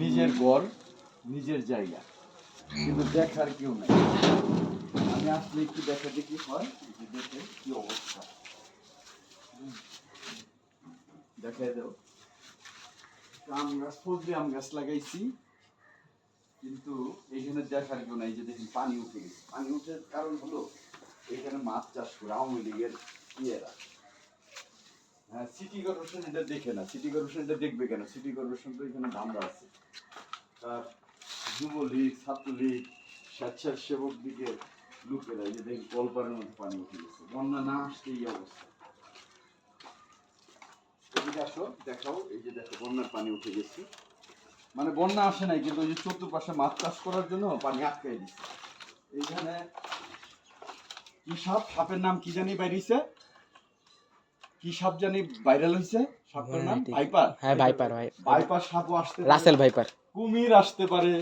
নিজের ঘর, নিজের জায়গা। কিন্তু দেখার কেউ নাই। আমি আসলে একটু দেখা দেখি হয়, যে দেখে কি অবস্থা। দেখাই দাও। আম গাছ, ফজলি আম গাছ লাগাইছি। কিন্তু এখানে দেখার কেউ নাই যে দেখি পানি উঠে গেছে। পানি উঠে কারণ হলো এখানে মাছ চাষ করে আওয়ামী লীগের ইয়েরা। হ্যাঁ সিটি কর্পোরেশন এটা দেখে না। সিটি কর্পোরেশন এটা দেখবে কেন? সিটি কর্পোরেশন তো এখানে আছে। তার যুবলীগ, ছাত্রলীগ, স্বেচ্ছাসেবক দিকে যে দেখি কলপারের মধ্যে পানি উঠে গেছে। বন্যা না আসতে এই অবস্থা। আসো, দেখাও। এই যে দেখো, বন্যার পানি উঠে গেছে। মানে বন্যা আসে নাই, কিন্তু ওই যে চতুর্পাশে মাছ চাষ করার জন্য পানি আটকাই দিচ্ছে এইখানে কি সাপ? সাপের নাম কি জানি বাইরিছে কি সাপ জানি ভাইরাল হয়েছে সাপের নাম ঠিক। ভাইপার। হ্যাঁ ভাইপার ভাই। ভাইপার সাপও আসতে রাসেল ভাইপার। কুমির আসতে পারে।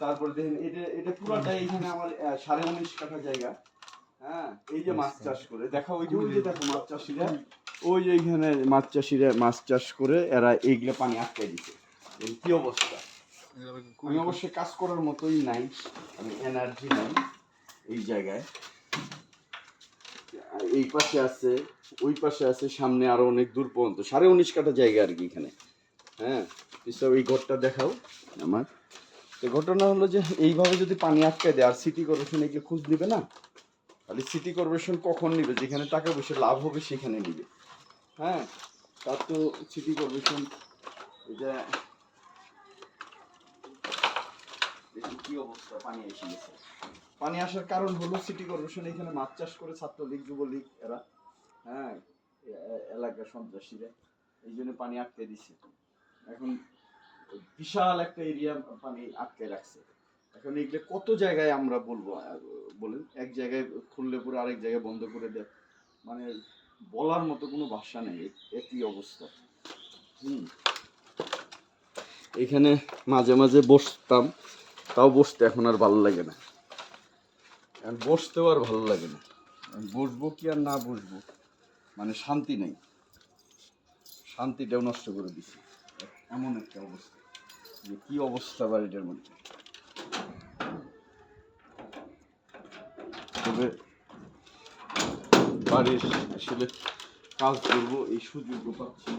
তারপর দেখেন এটা এটা পুরোটাই এখানে আমার সাড়ে উনিশ কাঠা জায়গা। হ্যাঁ এই যে মাছ চাষ করে দেখা ওই যে দেখো মাছ চাষিরা ওই যে এখানে মাছ চাষিরা মাছ চাষ করে এরা এইগুলো পানি আটকাই দিচ্ছে কি অবস্থা। আমি অবশ্যই কাজ করার মতোই নাই আমি এনার্জি নাই এই জায়গায়। এই পাশে আছে, ওই পাশে আছে, সামনে আরও অনেক দূর পর্যন্ত, সাড়ে উনিশ কাঠা জায়গা আর কি এখানে। হ্যাঁ এসব এই ঘরটা দেখাও আমার। তো ঘটনা হলো যে, এইভাবে যদি পানি আটকায় দেয়, আর সিটি কর্পোরেশন একে খোঁজ নিবে না? তাহলে সিটি কর্পোরেশন কখন নিবে? যেখানে টাকা পয়সা লাভ হবে, সেখানে নিবে। হ্যাঁ তার তো সিটি কর্পোরেশন এটা কি অবস্থা, পানি এসে গেছে। পানি আসার কারণ হলো সিটি কর্পোরেশন এখানে মাছ চাষ করে ছাত্রলীগ, যুবলীগ, এরা হ্যাঁ এলাকার সন্ত্রাসীরা, এই জন্য পানি আটকে দিছে। এখন বিশাল একটা এরিয়া পানি আটকে রাখছে। এখন এগুলো কত জায়গায় আমরা বলব বলেন? এক জায়গায় খুললে পরে আরেক জায়গায় বন্ধ করে দেয় মানে বলার মতো কোনো ভাষা নেই একই অবস্থা। হুম। এখানে মাঝে মাঝে বসতাম, তাও বসতে এখন আর ভালো লাগে না। বসতেও আর ভালো লাগে না। বসবো কি আর না বসবো? মানে শান্তি নেই। শান্তিটাও নষ্ট করে দিছি। এমন একটা অবস্থা। যে কি অবস্থা বাড়িটার মধ্যে। তবে বাড়ির আসলে কাজ করব, এই সুযোগও পাচ্ছি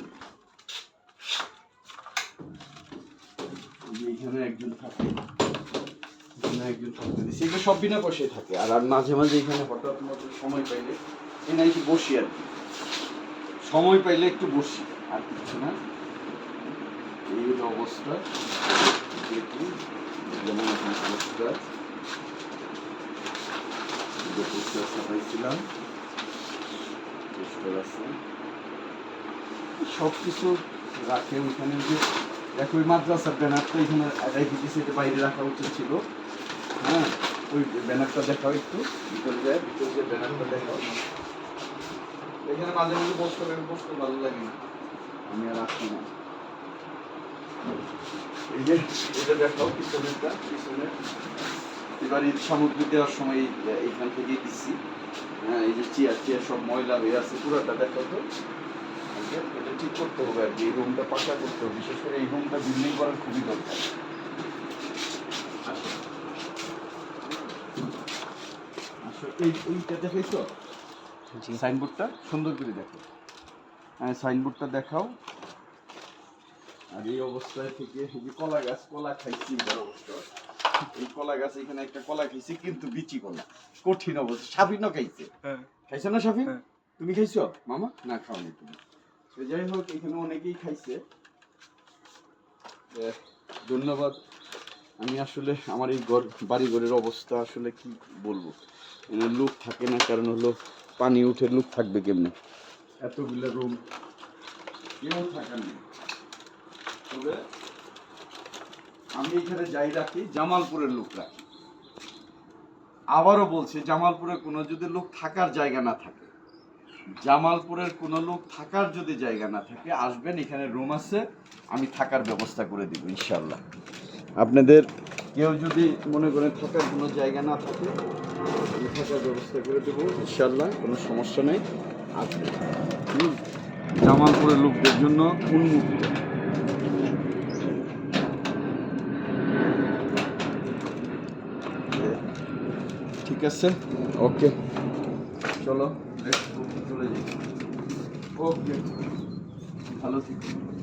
এখানে একজন থাকে। একজন সব বিনা পয়সায় থাকে। আর আর মাঝে মাঝে এখানে হঠাৎ মতো সময় পাইলে একটু বসি আর কি। সময় পাইলে একটু বসি। আর কিছু না। এই অবস্থা। যেমন অবস্থা। সব কিছু রাখে ওইখানে। যে দেখো, ওই মাদ্রাসার ব্যানারটা এখানে রেখে দিয়েছে, এটা বাইরে রাখা উচিত ছিল। হ্যাঁ ওই ব্যানারটা দেখাও একটু। ভিতরে যায়, ভিতরে যে ব্যানারটা দেখাও। এখানে মাঝে মাঝে বসতে হবে বসতে ভালো লাগে আমি আর আসি না। এই যে, এটা দেখাও পিছনেরটা, পিছনে। এবার ঈদ সামগ্রী দেওয়ার সময়, এইখান থেকে দিচ্ছি হ্যাঁ এই যে চেয়ার চেয়ার সব ময়লা হয়ে আছে, পুরোটা দেখো তো। এটা এটা ঠিক করতে হবে আর কি, এই রুমটা পাকা করতে হবে। বিশেষ করে এই রুমটা বিল্ডিং করার খুবই দরকার আসো। আসো, এই জি। সাইনবোর্ডটা? সুন্দর করে দেখো। হ্যাঁ সাইনবোর্ডটা দেখাও। আর এই অবস্থায় থেকে যে কলা গাছ কলা খাইছি অবস্থা এই কলা গাছ এখানে একটা কলা খাইছি কিন্তু বিচি কলা। কঠিন অবস্থা। খাইছে। হ্যাঁ। খাইছো না সাবিন হ্যাঁ। তুমি খাইছো? মামা? না খাওনি তুমি। তো যাই হোক এখানে অনেকেই খাইছে। ধন্যবাদ। আমি আসলে আমার এই ঘর বাড়ি ঘরের অবস্থা আসলে কি বলব? লোক থাকে না, কারণ হলো পানি উঠে লোক থাকবে কেমনে? এতগুলো রুম কেউ থাকার নেই। তবে আমি এখানে যাই রাখি, জামালপুরের লোক রাখি। আবারও বলছি, জামালপুরে কোনো যদি লোক থাকার জায়গা না থাকে, জামালপুরের কোনো লোক থাকার যদি জায়গা না থাকে, আসবেন, এখানে রুম আছে, আমি থাকার ব্যবস্থা করে দিব ইনশাল্লাহ আপনাদের কেউ যদি মনে করেন থাকার কোনো জায়গা না থাকে ব্যবস্থা করে দেবো। ইনশাল্লাহ কোনো সমস্যা নেই। আসবে জামালপুরের লোকদের জন্য উন্মুক্ত। ঠিক আছে? ওকে। চলো চলে যাই। ওকে। ভালো থেকো।